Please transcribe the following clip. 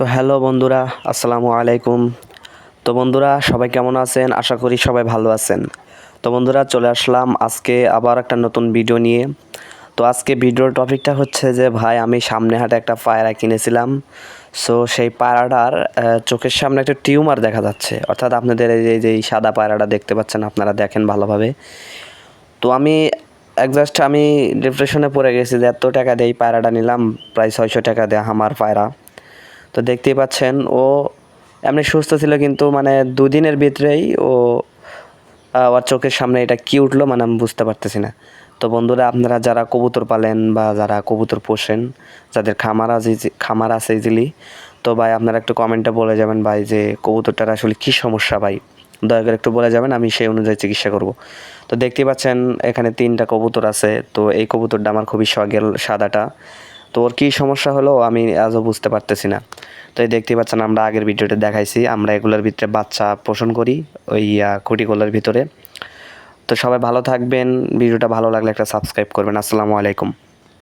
তো হ্যালো বন্ধুরা, আসসালামু আলাইকুম। তো বন্ধুরা, সবাই কেমন আছেন? আশা করি সবাই ভালো আছেন। তো বন্ধুরা, চলে আসলাম আজকে আবার একটা নতুন ভিডিও নিয়ে। তো আজকে ভিডিওর টপিকটা হচ্ছে যে, ভাই, আমি সামনে হাটে একটা পায়রা কিনেছিলাম। সো সেই পায়রাটার চোখের সামনে একটা টিউমার দেখা যাচ্ছে। অর্থাৎ আপনাদের এই যে যে, এই সাদা পায়রাটা দেখতে পাচ্ছেন, আপনারা দেখেন ভালোভাবে। তো আমি একজাস্ট আমি ডিপ্রেশনে পড়ে গেছি যে, এত টাকা দিয়ে এই পায়রাটা নিলাম, প্রায় ছয়শো টাকা দেয় আমার পায়রা। তো দেখতেই পাচ্ছেন ও এমনি সুস্থ ছিল কিন্তু মানে দুদিনের ভিতরেই ও আহ, ওর চোখের সামনে এটা কি উঠল মানে আমি বুঝতে পারতেছি না। তো বন্ধুরা আপনারা যারা কবুতর পালেন বা যারা কবুতর পোষেন যাদের খামার আছে খামার আছে ইজিলি তো ভাই আপনারা একটু কমেন্টে বলে যাবেন ভাই যে কবুতরটার আসলে কী সমস্যা ভাই। দয়া করে একটু বলে যাবেন আমি সেই অনুযায়ী চিকিৎসা করব। তো দেখতেই পাচ্ছেন এখানে তিনটা কবুতর আছে তো এই কবুতরটা আমার খুবই শখের সাদাটা। তো ওর কী সমস্যা হলো আমি আজও বুঝতে পারতেছি না। তো এই দেখতেই পাচ্ছেন, আমরা আগের ভিডিওতে দেখাইছি, আমরা এগুলোর ভিতরে বাচ্চা পোষণ করি, ওই খুঁটিগুলোর ভিতরে। তো সবাই ভালো থাকবেন, ভিডিওটা ভালো লাগলে একটা সাবস্ক্রাইব করবেন। আসসালামু আলাইকুম।